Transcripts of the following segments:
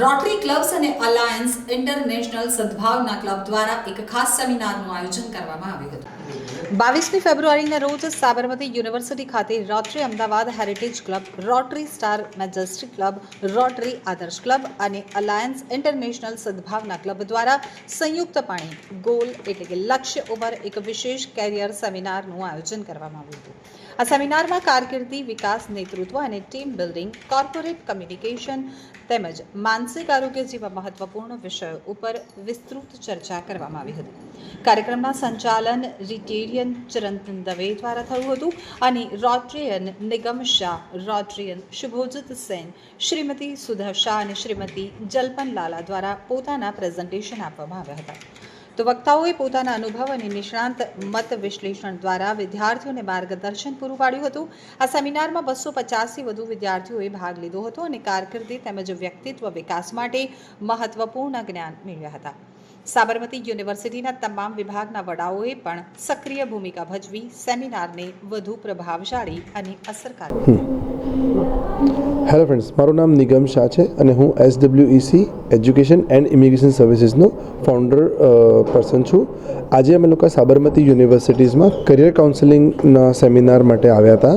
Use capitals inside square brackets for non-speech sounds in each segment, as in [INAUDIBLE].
Rotary clubs અને alliance international Sadbhavna club દ્વારા એક ખાસ સેમિનારનું આયોજન કરવામાં આવ્યું હતું. બાવીસમી ફેબ્રુઆરીના રોજ સાબરમતી યુનિવર્સિટી ખાતે rotary Ahmedabad heritage club rotary star majestic club rotary Adarsh club અને અલાયન્સ ઇન્ટરનેશનલ સદભાવના ક્લબ દ્વારા સંયુક્તપણે ગોલ એટલે કે લક્ષ્ય ઉપર એક વિશેષ કેરિયર સેમિનારનું આયોજન કરવામાં આવ્યું હતું. આ સેમિનારમાં કારકિર્દી વિકાસ, નેતૃત્વ અને ટીમ બિલ્ડિંગ, કોર્પોરેટ કમ્યુનિકેશન તેમજ માનસિક આરોગ્ય જેવા મહત્વપૂર્ણ વિષયો ઉપર વિસ્તૃત ચર્ચા કરવામાં આવી હતી. કાર્યક્રમના સંચાલન રિટેરિયન ચિરંતન દવે દ્વારા થયું હતું અને રોટરીયન નિગમ શાહ, રોટ્રિયન શુભોજિત સેન, શ્રીમતી સુધા શાહ અને શ્રીમતી જલ્પન લાલા દ્વારા પોતાના પ્રેઝન્ટેશન આપવામાં આવ્યા હતા. તો વક્તાઓએ પોતાના અનુભવ અને નિષ્ણાંત મત વિશ્લેષણ દ્વારા વિદ્યાર્થીઓને માર્ગદર્શન પૂરું પાડ્યું હતું. આ સેમિનારમાં બસો પચાસથી વધુ વિદ્યાર્થીઓએ ભાગ લીધો હતો અને કારકિર્દી તેમજ વ્યક્તિત્વ વિકાસ માટે મહત્વપૂર્ણ જ્ઞાન મેળવ્યા હતા. સાબરમતી યુનિવર્સિટીના તમામ વિભાગના વડાઓએ પણ સક્રિય ભૂમિકા ભજવી સેમિનારને વધુ પ્રભાવશાળી અને અસરકારક હેલો ફ્રેન્ડ્સ મારું નામ નિગમ શાહ છે અને હું S WEC education and immigration સર્વિસીસનો founder person છું. આજે અમે લોકો સાબરમતી યુનિવર્સિટીઝમાં કરિયર કાઉન્સેલિંગના સેમિનાર માટે આવ્યા હતા.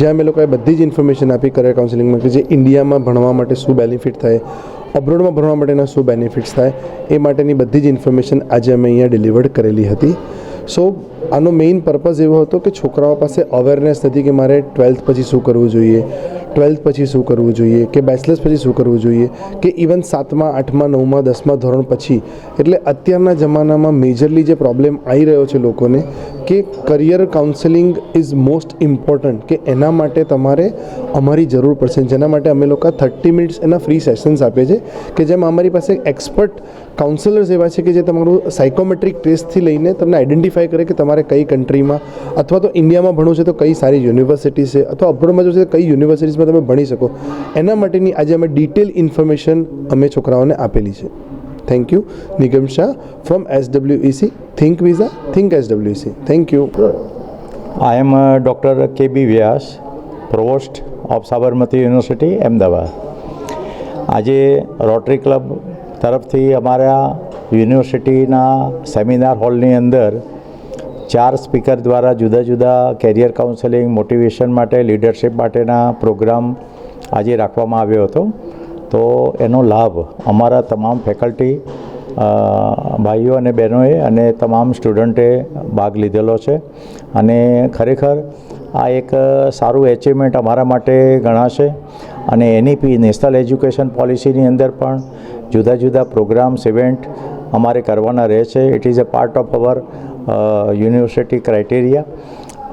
જ્યાં અમે લોકોએ બધી જ ઇન્ફોર્મેશન આપી કરિયર કાઉન્સેલિંગમાં કે જે ઇન્ડિયામાં ભણવા માટે શું બેનિફિટ થાય અબ્રોડમાં ભણવા માટેના શું બેનિફિટ્સ થાય, એ માટેની બધી જ ઇન્ફોર્મેશન આજે અમે અહીંયા ડિલિવર્ડ કરેલી હતી. સો આનો મેઇન પર્પઝ એવો હતો કે છોકરાઓ પાસે અવેરનેસ નથી કે મારે ટ્વેલ્થ પછી શું કરવું જોઈએ. ટ્વેલ્થ પછી શું કરવું જોઈએ કે બેચલર્સ પછી શું કરવું જોઈએ કે ઇવન સાતમા, આઠમા, નવમા, દસમા ધોરણ પછી? એટલે અત્યારના જમાનામાં મેજરલી જે પ્રોબ્લેમ આવી રહ્યો છે લોકોને કે career counselling is most important કે એના માટે તમારે અમારી જરૂર પડશે. જેના માટે અમે લોકો થર્ટી મિનિટ્સ એના ફ્રી સેશન્સ આપીએ છીએ, કે જેમાં અમારી પાસે એક્સપર્ટ કાઉન્સેલર્સ એવા છે કે જે તમારું સાયકોમેટ્રિક ટેસ્ટથી લઈને તમને આઈડેન્ટિફાય કરે કે તમારે કઈ કન્ટ્રીમાં અથવા તો ઇન્ડિયામાં ભણવું છે તો કઈ સારી યુનિવર્સિટી છે, અથવા અબ્રોડમાં જવું છે કઈ યુનિવર્સિટીઝમાં તમે ભણી શકો. એના માટેની આજે અમે ડિટેલ ઇન્ફોર્મેશન અમે છોકરાઓને આપેલી છે. Thank you Nigam Shah from S WEC think visa think S WEC thank you I am doctor K B Vyas provost of Sabarmati university Ahmedabad આજે રોટરી ક્લબ તરફથી અમારા યુનિવર્સિટીના સેમિનાર હોલની અંદર ચાર સ્પીકર દ્વારા જુદા જુદા કેરિયર કાઉન્સેલિંગ, મોટિવેશન માટે, લીડરશિપ માટેના પ્રોગ્રામ આજે રાખવામાં આવ્યો હતો. તો એનો લાભ અમારા તમામ ફેકલ્ટી ભાઈઓ અને બહેનોએ અને તમામ સ્ટુડન્ટે ભાગ લીધેલો છે. અને ખરેખર આ એક સારું એચિવમેન્ટ અમારા માટે ગણાશે. અને એનઈપી નેશનલ એજ્યુકેશન પોલિસીની અંદર પણ જુદા જુદા પ્રોગ્રામ્સ ઇવેન્ટ અમારે કરવાના રહે છે. It is a part of our university criteria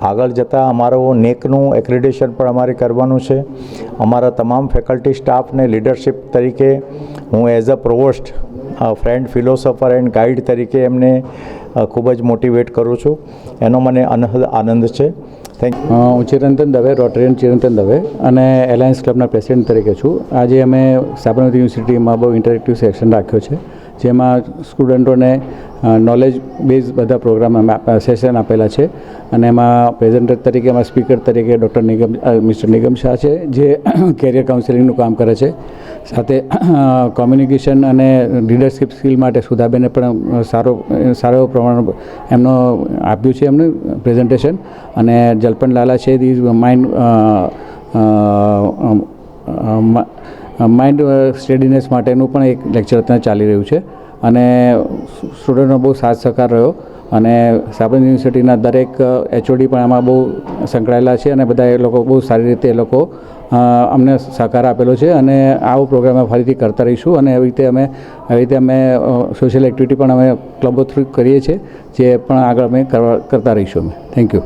આગળ જતાં અમારો નેકનું એક્રેડિશન પણ અમારે કરવાનું છે. અમારા તમામ ફેકલ્ટી સ્ટાફને લીડરશિપ તરીકે હું as a provost friend philosopher and guide તરીકે એમને ખૂબ જ મોટિવેટ કરું છું. એનો મને અનહદ આનંદ છે. થેન્ક હું ચિરંતન દવે, રોટરિયન ચિરંતન દવે અને એલાયન્સ ક્લબના પ્રેસિડેન્ટ તરીકે છું. આજે અમે સાબરમતી યુનિવર્સિટીમાં બહુ ઇન્ટરેક્ટિવ સેક્શન રાખ્યો છે. જેમાં સ્ટુડન્ટોને નોલેજ બેઝ બધા પ્રોગ્રામ અમે સેશન આપેલા છે. અને એમાં પ્રેઝન્ટર તરીકે એમાં સ્પીકર તરીકે ડૉક્ટર નિગમ મિસ્ટર નિગમ શાહ છે, જે [COUGHS] કેરિયર કાઉન્સેલિંગનું કામ કરે છે. સાથે કોમ્યુનિકેશન અને લીડરશિપ સ્કિલ માટે સુધાબેને પણ સારો સારો પ્રમાણ એમનો આપ્યું છે એમને પ્રેઝન્ટેશન અને જલપન લાલા છે ઇઝ માઇન્ડ માઇન્ડ સ્ટેડીનેસ માટેનું પણ એક લેક્ચર અત્યારે ચાલી રહ્યું છે. અને સ્ટુડન્ટનો બહુ સાથ સહકાર રહ્યો. અને સાબરમતી યુનિવર્સિટીના દરેક એચઓડી પણ આમાં બહુ સંકળાયેલા છે અને બધા એ લોકો બહુ સારી રીતે એ લોકો અમને સહકાર આપેલો છે. અને આવો પ્રોગ્રામ ફરીથી કરતા રહીશું અને એવી રીતે અમે, આવી રીતે અમે સોશિયલ એક્ટિવિટી પણ અમે ક્લબો થ્રુ કરીએ છીએ, જે પણ આગળ અમે કરવા, કરતા રહીશું અમે. Thank you